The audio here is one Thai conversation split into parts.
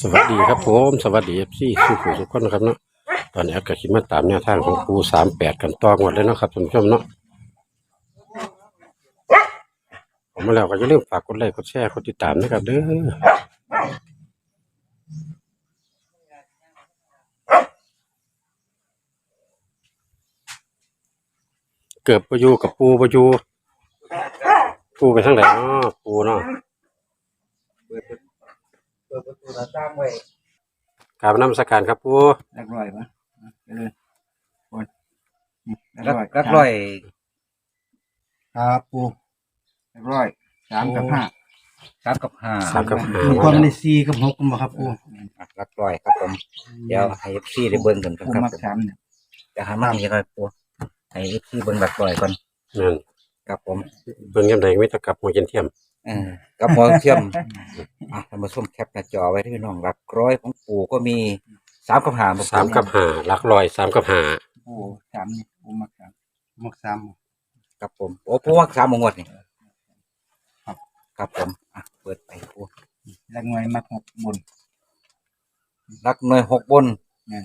สวัสดีครับผมสวัสดีเอฟซีสุขุทุกคนนะครับเนาะตอนนี้ก็คิดมาตามแนวทางของปูสามแปดกันต่อหมดเลยเนาะครับท่านผู้ชมเนาะผมมาแล้วก็อย่าลืมฝากกดไลค์กดแชร์กดติดตามนะครับเด้อเกิดประยูกับปูประยูปูไปทางไหนเนาะปูเนาะ ประตูหน้าต่างไว้กราบน้ำสการครับปูรักร้อยปะไปเลยคนนี่รักร้อยรักร้อยครับปูรักร้อยสามกับห้าสามกับห้าสามกับห้ามีความในซีกับหกกันบ่ครับปูรักร้อยครับผมเดี๋ยวให้เอฟซีได้เบิ่งกันครับปูครับมักผมสามเนี่ยจะหามาอย่างไรปูให้เอฟซีเบิ่งรักร้อยก่อนนั่นครับผมเบิ่งยังไงไม่ตะกลับหัวเย็นเทียม เออกับหมอเทียมอะท่านผู้ชมแคปหน้าจอไว้ที่น้องรักร้อยของปู่ก็มีสามกับห้าบ่ปู่สามกับห้าหลักลอยสามกับห้าปูสามเนี่ยปูมักสามมักสาม ครับผมโอ้ปู่ว่าสามมงวดนี่ครับ ครับผมอะเปิดไปปู่รักหน่วยมักหกบนรักหน่วยหกบนเนี่ย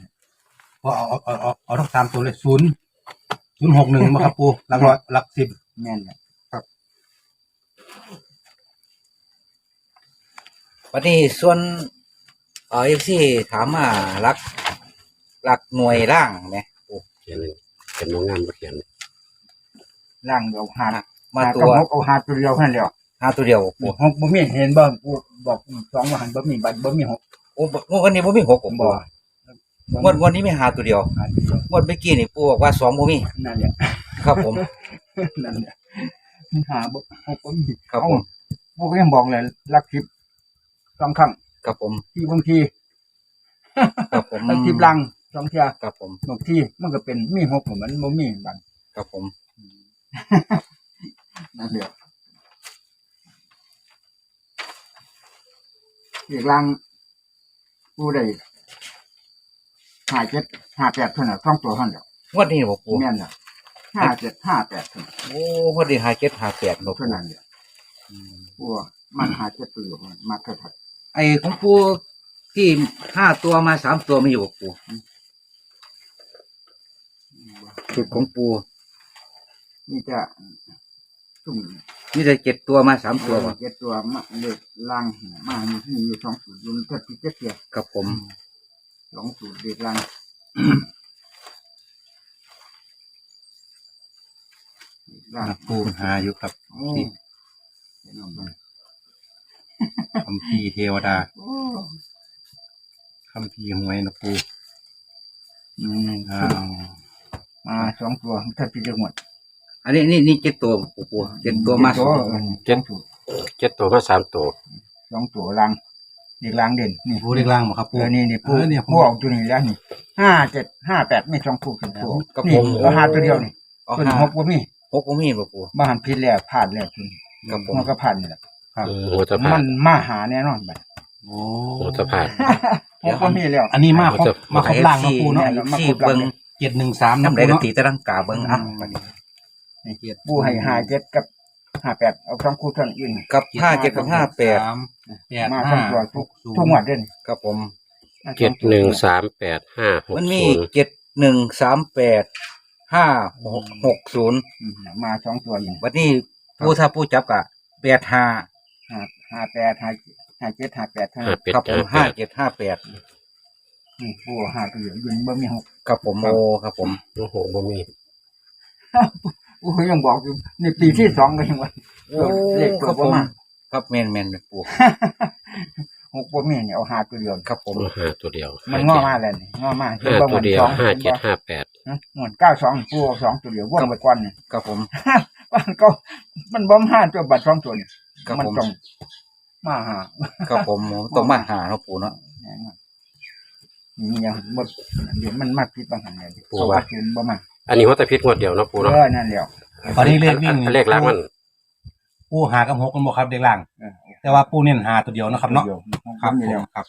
พอเอาเอาเอาเอาเอาทั้งสามตัวเลยศูนย์ศูนย์หกหนึ่งมาครับปูหลักร้อยหลักสิบแม่นเนี่ย วันนี้ส่วนเออฟซีถามมารักรักหน่วยร่างไหมปู่เขียนเขียนน้องงามมาเขียนล่างเดียวหามาหตักับวหกเอาหาตัวเดียวแค่นั้นเดียวห้าตัวเดียวปู่หกบ่มีเห็นบ่ปูบอกสองว่าหันบ่มีบัตรบ่มีหกโอ้งวดวันนี้บ่มีหกผมบ่บอกงวดวันนี้ไม่หาตัวเดียวหาตัวเดียวงวดเมื่อกี้นี่ปู่บอกว่าสองบ่มีนั่นแหละครับผม นั่นแหละหาบ่หกบ่มีครับผม พวกยังบอกเลยรักทิพย์ สองครั้งครับผมที่บางทีครับผมรักทิพย์ลังสองเทียครับผมบางทีมันก็เป็นมีหกเหมือนบ่มีบันครับผมนั่นเดียวอีกลังผู้ใดห้าเจ็ดห้าแปดเท่านั้นสองตัวเท่านั้นเดียวงวดนี้บ่ปู่แม่นน่ะห้าเจ็ดห้าแปดเท่านั้นโอ้พอดีหาเจ็ดหาแปดบ่เท่าปู่นั้นเดียวผู้มันหาเจ็ดตัวอยู่มาเท่าไหร่ ไอ้ของปู่ที่ห้าตัวมาสามตัวไม่อยู่บ่ปู่จุดของปู่นี่จะตุ่มมีแต่เจ็ดตัวมาสามตัวบ่เจ็ดตัวมาเล็กล่างมามีที่อยู่สองสูตรอยุ่มันก็ที่เจ็ดเทียครับผมสองสูตรเด็กล่างล่างปูหาอยู่ครับโอ้เห็นไหม คำพีร์เทวดาโอ้คำพีร์หวยนะปูอืมอ้าวมาสองตัวถ้าพิจารณาอันนี้นี่นี่เจ็ดตัวปู่ปู่เจ็ดตัวมาสตัอวงเจ็ดตัวเจ็ดตัวมาสามตัวสองตัวล่างเด็กล่างเด่นนี่ปูเรียกล่างมาครับเอปูอนี่นี่ปูเออเนี่ยผมปูออกตัวนี้แล้วนี่ห้าเจ็ดห้าแปดไม่สองคู่ถึงปูครับนี่ผมเราหาตัวเดียวนี่เอาตัวห้าหกว่ามีหกบ่มีบ่ปู่บ้านพิษแล้วผ่านแล้วคุณครับผมมันก็ผ่านนี่แหละ ครับเออหัวตะพามัดนมาหาแน่นอนบัดโอ้หัวตะพาดหกว่ามีแล้ว อันนี้มาครบจะ มาครบล่างนะปูเนาะเนี่ยที่เบิ่งเจ็ดหนึ่งสามนะน้ำใดปูก็เนาะตีตะรังกาเบิ่งอะบัดนี้นี่เจ็ดปูให้หาเจ็ดกับห้าแปดเอาสองคู่เท่านั้นเองกับห้าเจ็ดกับห้าแปดสามแปดมาห้าสองตัวหทุกกศูนทุกย์งวดเด่นครับผม เจ็ดหนึ่งสามแปดห้าหกมันมีศูนย์เจ็ดหนึ่งสามแปดห้าหกศูนย์อืมมาสองตัวอยู่ วันนี้ผู้ถ้าผู้จับกะแปดห้า ห้าห้าแปดห้าห้าเจ็ดห้าแปดเท่าห้านั้นเป็ดครับผมห้าห้าแปดเจ็ดห้าแปดนี่ปูห้าตัวอยู่ยืนบ่มีหกครับผมโอครับผมโอ้โหบ่มีปูยังบอกอยู่ในปีที่สองก็ยังว่าโอ้เลขคตัรัวบบ่ผมมาครับแมนแมนเป็นปูหกบ่มีเนี่ยเอาห้าตัวเดียวครับผมห้าตัวเดียวมันง้อมาแล้วนี่ง้อมาห้าตัวเดียวห้าเจ็ดห้าแปดหมวดเก้าสองปูเอาสองตัวเดียวว่างไปก่อนเนี่ย ครับผม มันก็มันบ่มห้าตัวบัตรสองตัวเนี่ย ครับมันผม ต้องมาหาครับผมต้องมาหาเนาะปูเนาะ แน่นอนนี่ยังหมดเดี๋ยวมันมาผิดบางหันเลยเพราะว่าคืนบ่มาอันนี้หัวตะพิษงวดเดียวเนาะปูเอเนาะอนั่นแหล้วตอนนี้เลขวิ่งอันเลขล้างมัน ปูหากับหกกันบ่ครับเลขล่าง เออแต่ว่าปูเน้นหาตัวเดียวนะครับเนาะตัวดียวครับนี่ผแล้มวครับ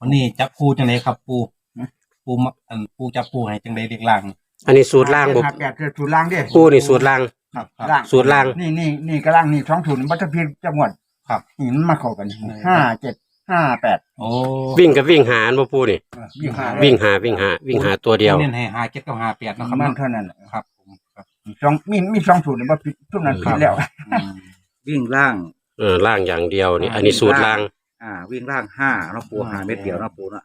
วันนี้จับปูจังไดครับปูปูมาอันปูจับปูให้จังไดเลขล่างอันนี้สูตรล่างบ่ห้าแปดคือสูตรล่างเด้ปูนี่สูตรล่าง ครับคล่ารับงสูตรล่าง นี่นี่นี่ก็ล่างนี่สองศูนย์บัตรพีจังหวัดครับ นี่มันมาเข้ากันห้าเจ็ดห้าแปดโอ้วิ่งกับวิ่งหาอันบ่ปูนี่วิ่งหาวิ่งหาวิ่งหาวิ่งหาตัวเดียว เน้นให้หาเจ็ดกับหาแปดเนาะครับมันเนาะเท่านั้นแหละครับผมครับสองมีมีสองสูตรว่าผิดทุกนั้นผิดแล้ววิ่งล่าง เออล่างอย่างเดียวนี่ อันนี้สูตรล่าง อ่า วิ่งล่างห้าเนาะปูหาเม็ดเดียวเนาะปูเนาะ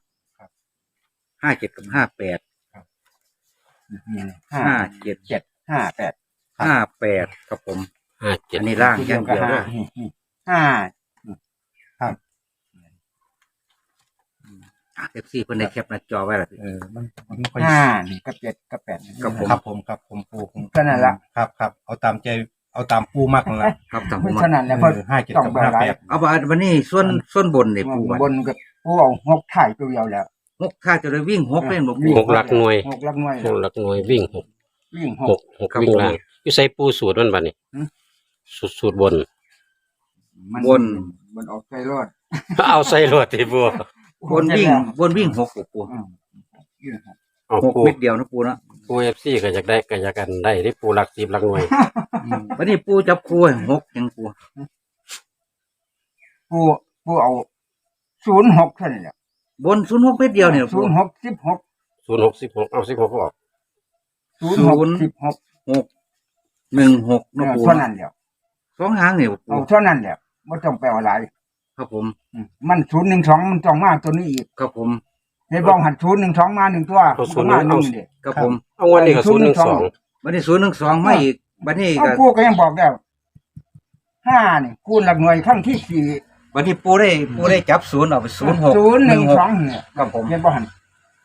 ห้าเจ็ดกับห้าแปดห้าห้าเจ็ดเจ็ดห้าแปด ห้าแปดครับผม ห้าเจ็ดอันนี้ล่างอย่างเดียวห้าเนาะห้าเอฟซีเพิ่นได้แคปหน้าจอไว้ละพี่ เออมันมันค่อยห้านี่กับเจ็ดกับแปดครับผม ครับผมครับผมปูผมก็นั่นละครับครับเอาตามใจเอาตามปูมากนั่นแหละครับตามผไม่มเท่านั้นแล้วเพราะเออห้าเจ็ดต้องกับไปห้าหลาแปยดเอาว่าวันนี้ส่วนส่วนบนเนี่ยปูบัดบนกับผู้เอาหกถ่ายตัวเดียวแล้วหกถ้าจะได้วิ่งหกเล่นบ่ปู หกหลักหน่วยหกหลักหน่วยหกหลักหน่วยวิ่งหกวิ่งหหกกหกวิ่งล่าง อยู่ใส่ปูสูตรมันบัดนี้หืม สูตรสูตรบน มันบน บนออกใจรอดเอาใส่รถที่ปูบนวิ่งบนวิ่งหกบ่ปูอืมวิ่งหกเอาหกปูเม็ดเดียวนะปูเนาะปูเอฟซีก็อยากได้ก็อยากกันได้ที่ปูหลักสิบหลักหน่วย วันนี้ปูจับคู่ให้หกยังปูผู้ผู้เอาศูนย์หกเท่านั้นแหละบนศูนย์หกเม็ดเดียวเนี่ยศูปูนย์หกสิบหกศูนย์หกสิบหกเอาสิบหกออกศูนย์หกสิบหกหก หนึ่งหกเอนะอปูเท่านั้นแหละสองหางเนี่ยปูเอาเท่านั้นแหละไม่ต้องไปเอาอะไรครับผมอืมมันศูนย์หนึ่งสองมันต้องมาตัวนี้อีกครับผมเห็นบอกหันศูนย์หนึ่งสองมาหนึ่งตัวเอาศูนย์ มาหนึ่งเอาเดียครับผมเอาวันนี้ก็ศูนย์หนึ่งสอง วันนี้ศูนย์หนึ่งสองไม่อีกวันนี้เอาก็กูก็ยังบอกแล้วห้านี่คูณหลักหน่วยขั้นที่สี่วันนี้ปูได้ปูได้จับศูนย์เอาไปศูนย์หกศูนย์หนึ่งหกสองเนี่ยครับผมเห็นบอกหัน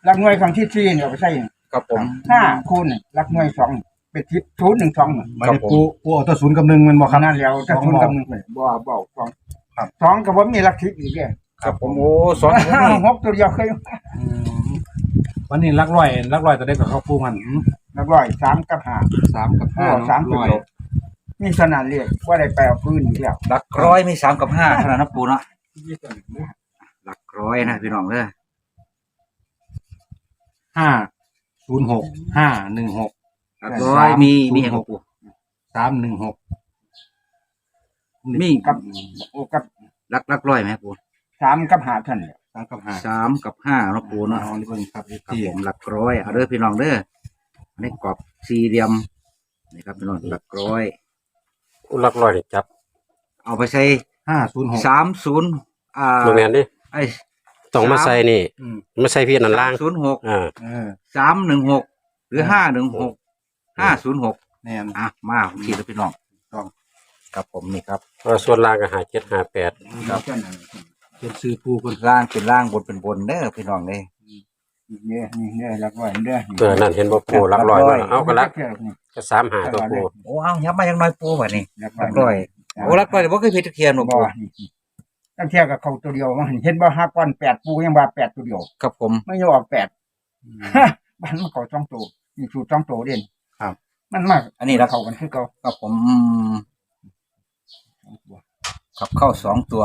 หลักหน่วยขั้นที่สี่เนี่ยเอาไปใส่ครับผมห้าคูณหลักหน่วยสอง เป็นทิศศูนย์หนึ่งสองมันได้ปูปูเอาตัวศูนย์กับหนึ่งมันบอกคขรับนาดแล้วจะสองทุนบอกกำลังเลยบ่บอกสองครับ สองกับว่ามีหลักทิศอีกเนี่ยครับผมโอ้สองคนนี่หกตัวเดียวเคยอืมวันนี้ลักร้อยลักร้อยตัวได้กับเขาปูมันอืมแล้วร้อยสามกับห้า สามกับห้าโอ้สามตัวร้อยเดียวมีขนาดเรียกว่าได้ไปเอาพื้นอีกแล้วหลักร้อยมีสามกับห้าเท่านั้นนะปูเนาะหลักร้อยนะพี่น้องเด้อห้าศูนย์หกห้าหนึ่งหก หลักร้อยมีมีอย่างปูสามหนึ่งหกมีกับโอ้กับหลักหลักร้อยไหมปูสามกับห้าท่านเนี่ยสามกับห้าสามกับห้าเนาะปูเนาะ เอานี่เพิ่งครับครับที่ผมหลักร้อยเอาเด้อพี่น้องเด้ออันนี้กรอบสี่เหลี่ยมนี่ครับพี่น้องหลักร้อยหลักร้อยนี่จับเอาไปใส่ห้าศูนย์หกสามศูนย์อ่าโรงเรียนดิไอ้ต้องมาใส่นี่อืมมาใส่พี่นันล่างศูนย์หกอ่าเออสามหนึ่งหกหรือห้าหนึ่งหก ห้าศูนย์หกแน่นอะมาทีละพี่น้องต้องครับผมนี่ครับเพราะส่วนล่างก็หาเจ็ดหาแปดครับท่านนั้นเป็นซื้อปูคนล่างเป็นล่างบนเป็นบนเด้อพี่น้องเด้อเนี่ยนี่เนี่ยหลักร้อยเด้อเออนั่นเห็นบ่ปูหลักร้อยหลักร้อยนั่นเอาก็หลักนี่ก็สามหาตัวปูโอ้เอายับมายังน้อยปูว่ะนี่หลักหลักร้อยโอ้หลักร้อยเดี๋ยวบ่เคยผิดตะเคียนหรอกบ่ปูตั้งเที่ยวกับเขาตัวเดียวมาเห็นบ่ห้าก้อนแปดปูยังว่าแปดตัวเดียวครับผมไม่ยอมออกแปดบ้านมันเขาจ้องโตมีสูตรจ้องโตเด่นครับ มันมากอันนี้หลักเขากันคือเขาครับผมอืมขับเข้าสองตัว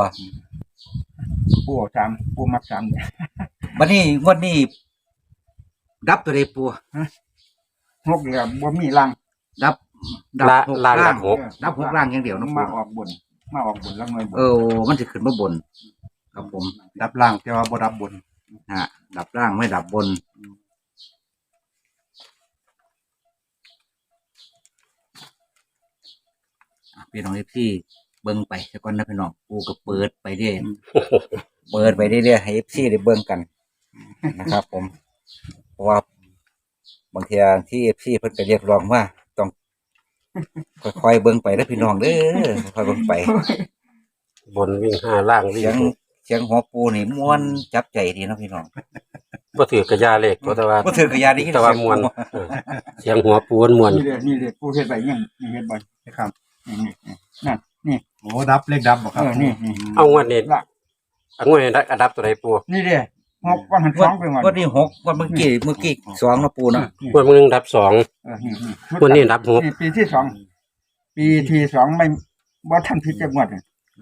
ปูเอาสามปูมักสามเนี่ยวันนี้งวดนี้ ดับตัวใดปูหกเหลี่ยมบ่มีรังดับ ดับละหกล่างล่าดังบหก ดับหกล่างอย่างเดียวนะมาปูออกบน มาออกบนแล้วเงยบนเออมันจะขึ้นมาบน ครับผม ดับล่างแต่ว่าบ่ดับบน ฮะดับล่างไม่ดับบน พี่น้องที่เบิ่งไปสักก่อนนะพี่น้องปูก็เปิดไปเรื่อยเปิดไปเรื่อยๆให้เอฟซีได้เบิ่งกันนะครับ ผมเพราะว่าบางทีที่เอฟซีเพิ่นก็เรียกร้องว่าต้องค่อยๆเบิ่งไปนะพี่น้องเด้อค่อยๆเบิ่งไป บนวิ่งห้าล่างวิ่เสียงงหกเสียงหัวปูนี่ม่วนจับใจดีเนาะพี่น้องบ่ถือกระยาเลขตัวแต่ว่าก็ถือกระยาดีแต่ว่ามวนเออเสียงหัวปูนมวนนี่เลยนี่เลยปูเฮ็ดไปยังนี่เฮ็ดไปครับ นี่นี่นั่นนี่โอ้ดับเลขดับบ่คเอรับอนี่นี่เอางวดนี้ละเอางวดนี้อันดับตัวใดปูนี่เด้หกวันหันสองไปวัน วันนี้หกวันเมื่อกี้เมื่อกี้สองเนาะปูเนาะนี่งวดมึงอันดับสองเออนี่นี่งวดนี้อันดับหกปีปีที่สองปีที่สองไม่บ่ทันพิจารณา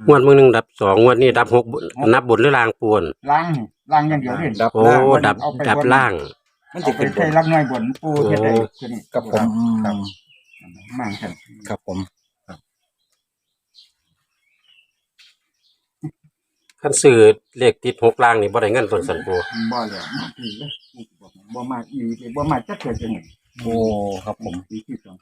งวดมึงหนึ่งดับสองงวดนี้ดับหกนับบนหรือล่างปูนล้างนี่ล้างอย่างเดียวเลยดับโอ้ล่างดับดับล่าง มันเอาจะไปขึ้นบใช้นรักน้อยบนปูเฮ็ดได้ตัวนี้กับผมมั่งกันครับผม คันซื้อเลขติดหกล่างนี่บ่ได้เงินต้นสันปูบ่แล้วมาอีกแล้วบ่มาอีกบ่มาจักเกิดจังไงโอ้ครับผมปีที่สอง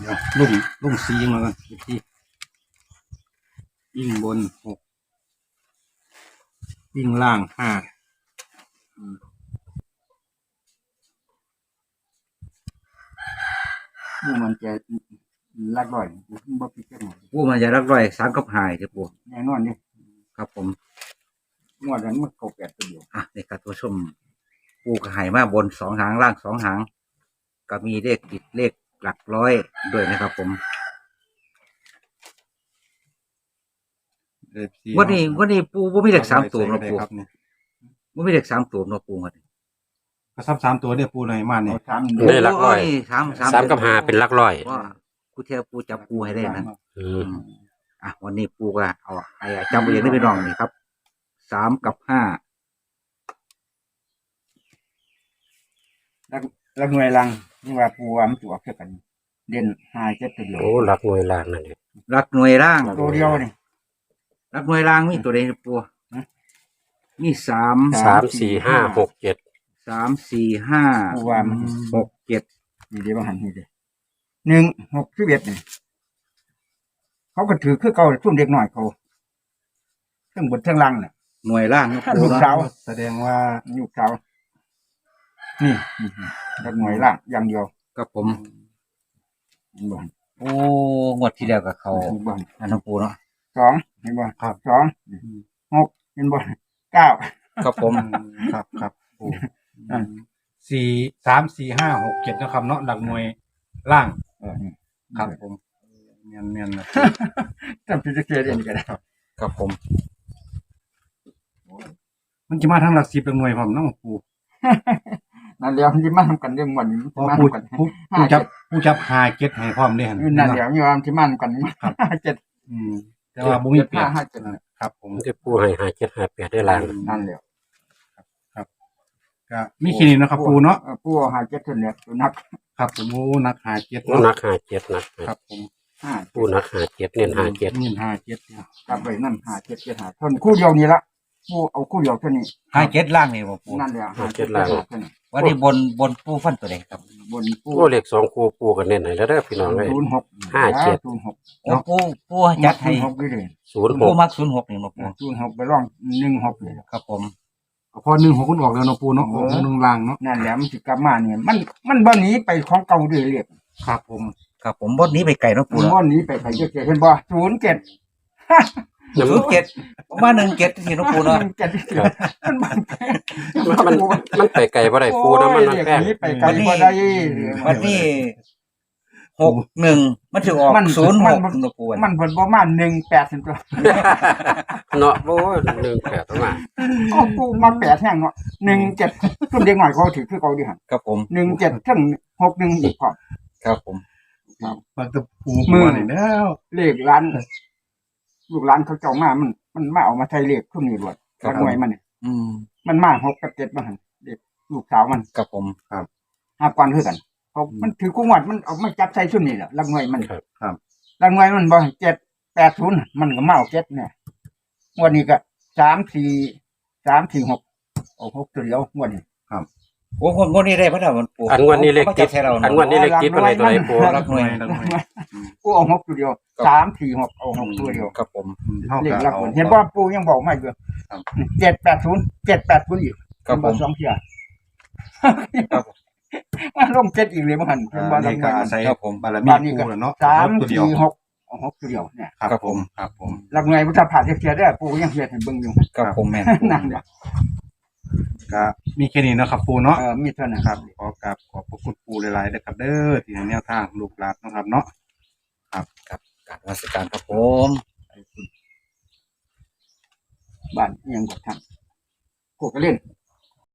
เดี๋ยวลุ่งลุ่งสีมาก่อนอีกทียิ่งบนหกยิ่งล่างห้า หมู่มันจะลักลอยบ่ผิดจังไงปูมันจะรักร้อยสามกับหายเด้อปูแน่นอนนี่ครับผมงวดนั้นมันเก่าแก่ตัวเดียวอะในการตัวชมปูกระหายมาบนสองหางล่างสองหาง ก็มีเลขติดเลขหลักร้อยด้วยนะครับผมเอฟซีวันนี้วันนี้ปูบ่มีเลขสามตัวนะเนาะปูครับเนี่ยบ่มีเลขสามตัวเนาะปูวันนี้ ก็ซ้ำสามตัวเนี่ยปูหน่อยมาเนี่ยเอาสามได้หลักร้อย โสามสามสามกับห้าเป็นหลักร้อย ว่ากูเทียปูจับปูให้ได้นะอืมอะวันนี้ปูก็เอาไอ้จำไว้อย่างนี้ไปน้องนี่ครับสามกับห้าลักลักหน่วยลังนี่ว่าปูว่ามันตัวเท่ากัน เด่นหาเจ็ดตัวเดียวโอ้หลักหน่วยล่างนั่นเอง รักหน่วยร่าง ตัวเดียวนี่ รักหน่วยร่างมีตัวใดปูฮะ มีสาม สามสี่ห้าหกเจ็ด สามสี่ห้าปูว่ามันหกเจ็ดนี่เดี๋ยวมาหันนี่เด้หนึ่งหกสิบเอ็ดนี่เขาก็ถือคือเก่าช่วงเด็กหน่อยเขาเครื่องบนเครื่องลังน่ะ หน่วยร่างนะท่านปูลูกเนาะสาว แสดงว่าลูกสาวนี่ลักหน่วยล่างอย่างเดียวกับผมบ่นโอ้งวดที่แล้วกับเขาบ่นอันน้องปูเนาะ สองเห็นบ่ครับ สองหกเห็นบ่เก้า กับผม ครับครับปูอ่า สี่สามสี่ห้าหกเจ็ดนะครับเนาะหลักหน่วยล่างเออนี่ครับผมเมียนเมียนนะ จำพิจารณาเองก็ได้กับผม มันจะมาทางหลักสิบหลักหน่วยผมเน้องปูนั่นเดียวมันจะมาทำกันเรื่องวันนี้เพราะมาปูทำกันปูปูจับปูจับหาเก็ตให้พร้อมเนี่ยนั่นเดียวมีความที่มันกันห้าเจ็ด อืมแต่ว่าบุมีเปลี่ยนห้าเจ็ด ครับผมมันจะปูให้หาเจ็ดหาแปดได้ล่างนั่นเดียว ก็มีแค่นี้เนาะครับปูเนาะผู้ห้าเจ็ดเท่านี้ตัวนักครับผมโอ้นักหาเก็ตปูนักหาเจ็ดนักครับผมห้าปูนักหาเจ็ดเน้นหาเจ็ดนี่หาเก็ตเนี่ยกลับไปนั่นห้าเจ็ดเจ็ดห้าทนคู่เดียวนี้ละผู้เอาคู่เดียวเท่านี้ห้าเจ็ดล่างนี่บ่ปูนั่นเดียวห้าเจ็ดเจ็ดห้าเท่านี้วันนี้บนบนปูฟันตัวใดครับบนผู้โอ้เลขสองคู่ปูกันเน้นให้แล้วเด้อพี่น้องเลยศูนย์หกห้าเจ็ดศูนย์หกโอ้ปูปูจัดให้หกด้วยเลยศูนย์หปูกมักศูนย์หกนี่บ่ปูศูนย์หกไปร่องหนึ่งหกเลยครับผม พอหนึ่งหกคุณออกแล้วเนาะปูเนาะออกหนึ่งล่างเนาะนั่นแหละมันสิกลับมาเนี่ยมันมันบ่หนีไปของเก่าเรื่อยเรียบครับผม ครับผมบนนี้ไปไก่เนาะปูมันเนาะบ่หนีไปใครจะเจ็ดเห็นบ่ศูนย์เจ็ดศูนย์เจ็ดประมาณหนึ่งเจ็ดที่เนาะปูเนาะมันเจ็ดมันมันมันมันไปไกลบ่ได้ปูนะมันมันแป้งโอ้ยเรียกหนีไปไกลบ่ได้ วันนี้ หกหนึ่งมันถึงออกมันศูนย์หกมันเนาะปูมันเพิ่นบ่มา1 8ซั่นตัวเนาะโอ้ยหนึ่งแปดประมาณโอ้กูมา8แท่งเนาะ1 7ซุ่มเด็กน้อยเขาถือคือเก่าดิหั่นครับผม1 7ถึง6 1อีกพร้อมครับผมมันจะปูมืปูอนี่แล้วเลขร้านลูกหลานเขาเจ้ามามัน มันมาเอามาใช้เลขพวกนี้รวดกระหน่วยมันเนี่ยอืมมันมาหกกับเจ็ดมาหั่นเลขลูกสาวมันครับผมห้าก่อนคือกัน เพราะมันถือกุ้งวัดมันเอามาจับใส่ชุดนี่แหละลักหน่วยมันครับ ครับลักหน่วยมันบ่เจ็ดแปดศูนย์มันก็มาเอาเจ็ดเนี่ยงวันนี้ก็สามสี่สามสี่หกเอาหกตัวเดียวงวันนี้โอ้คนคนนี้ได้พระดามันปูอันงวันนี้เลขติดใช่เราอันงวันนี้เลขติดเป็นไรตัวไหนปูรักหน่วยหลักหน่วยกูเอาหกตัวเดียวสามสี่หกเอาหกตัวเดียวครับผมเท่าเลขกับลักหน่วยเห็นว่าปูยังบอกไม่เกินครับเจ็ดแปดศูนย์เจ็ดแปดศูนย์อีกครับผมสองเทียครับมัน ลงเจ็ดอีกเลยมั้งหันเป็นว่าอ่าลันี่กหก็น่วยอาศัยครับผมบารมีบ้านนี้ปูก็แล้วเนาะสามตัวเดียวสี่หกเอาหกตัวเดียวเนี่ยครับผมครับผมลักหน่วยพุทธผ่านเทียได้ปูยังเทียให้เบิ่งอยู่ครับผมแม่นนั่นแหละก็มีแค่นี้เนาะครับปูเนาะเออมีเท่านั้นครับขอกราบขอบพระคุณปูหลายๆนะครับเด้อที่ให้แนวทางลูกหลานเนาะครับเนาะครับการวัสการครับผมบ้านอิหยังกับท่านกูก็เล่น